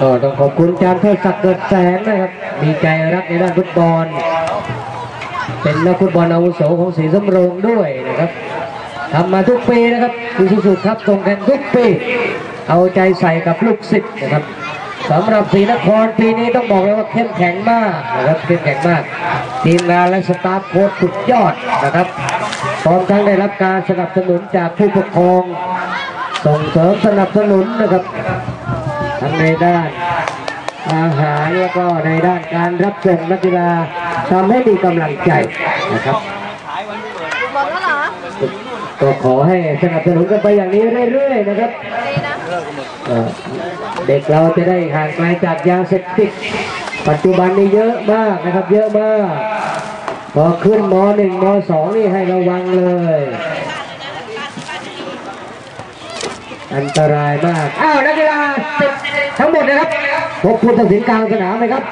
ก็ต้องขอบคุณอาจารย์เทิดศักดิ์เกิดแสงนะครับ มีใจรักในด้านฟุตบอล เป็นนักฟุตบอลอาวุโสของศรีสำโรงด้วยนะครับทำมาทุกปีนะครับคุณสุสุครับส่งแข่งทุกปี เอาใจใส่กับลูกศิษย์นะครับสำหรับศรีนครปีนี้ต้องบอกเลยว่าเข้มแข็งมากนะครับเข้มแข็งมาก ทีมงานและสตาฟโค้ชสุดยอดนะครับพร้อมทั้งได้รับการสนับสนุนจากผู้ปกครอง ส่งเสริมสนับสนุนนะครับ ทั้งในด้านอาหารแล้วก็ในด้านการรับส่งนักกีฬาทำให้มีกำลังใจนะครับหมดแล้วเหรอก็ขอให้สนับสนุนกันไปอย่างนี้เรื่อยๆนะครับดีนะเอ่อเด็กเราจะได้ห่างไกลจากยาเสพติดปัจจุบันนี้เยอะมากนะครับ เยอะมากพอขึ้นมหนึ่งมสองนี่ให้ระวังเลย อันตรายมาก อ้าวนักกีฬาทั้งหมดนะครับพบผู้ตัดสินกลางสนามเลยครับ